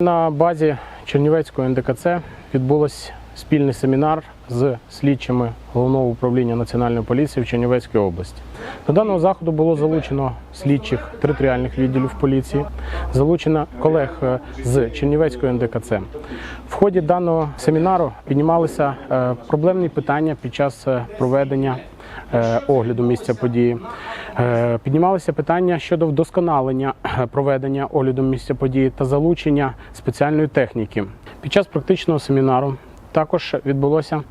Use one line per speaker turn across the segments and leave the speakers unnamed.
На базі Чернівецького НДКЦ відбулось спільний семінар з слідчими головного управління національної поліції в Чернівецькій області. До даного заходу було залучено слідчих територіальних відділів поліції, залучено колег е, з Чернівецького НДКЦ. В ході даного семінару піднімалися е, проблемні питання під час е, проведення огляду місця події. Е, Піднімалися питання щодо вдосконалення е, проведення огляду місця події та залучення спеціальної техніки. Під час практичного семінару також відбулося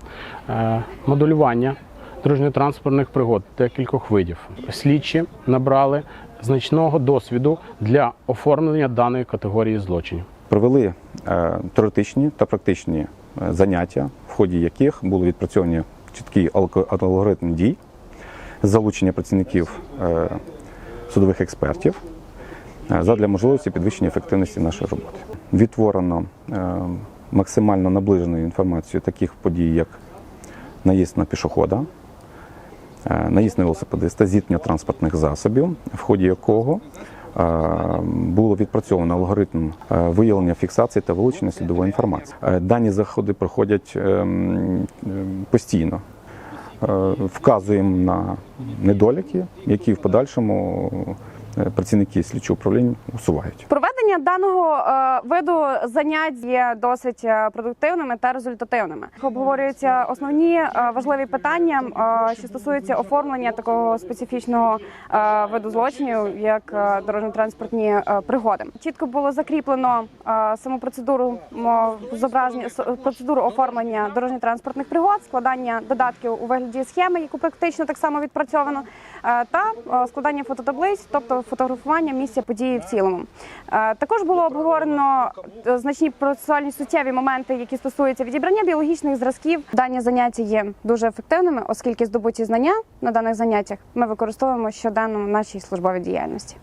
е, моделювання дорожньо-транспортних пригод декількох видів. Слідчі набрали значного досвіду для оформлення даної категорії злочинів.
Провели теоретичні та практичні заняття, в ході яких були відпрацьовані алко- алгоритм дій, залучення працівників е, судових експертів е, задля можливості підвищення ефективності нашої роботи. Відтворено е, максимально наближену інформацію таких подій, як наїзд на пішохода, наїзд на велосипедиста, зіткнення транспортних засобів, в ході якого було відпрацьовано алгоритм виявлення фіксації та вилучення слідової інформації. Дані заходи проходять ем, ем, постійно. Е, Вказуємо на недоліки, які в подальшому е, працівники слідчого управління усувають.
Проведення даного е, виду занять є досить е, продуктивними та результативними. Обговорюються основні е, важливі питання, що стосуються оформлення такого специфічного виду злочинів, як дорожньо-транспортні пригоди. Чітко було закріплено саму процедуру зображення процедуру оформлення дорожньо-транспортних пригод, складання додатків у вигляді схеми, яку практично так само відпрацьовано, та складання фототаблиць, тобто фотографування місця події в цілому. Також було обговорено е, значні процесуальні суттєві моменти, які стосуються відібрання біологічних зразків. Дані заняття є дуже ефективними, оскільки здобуті знання на даних заняттях ми використовуємо щоденно в нашій службовій діяльності.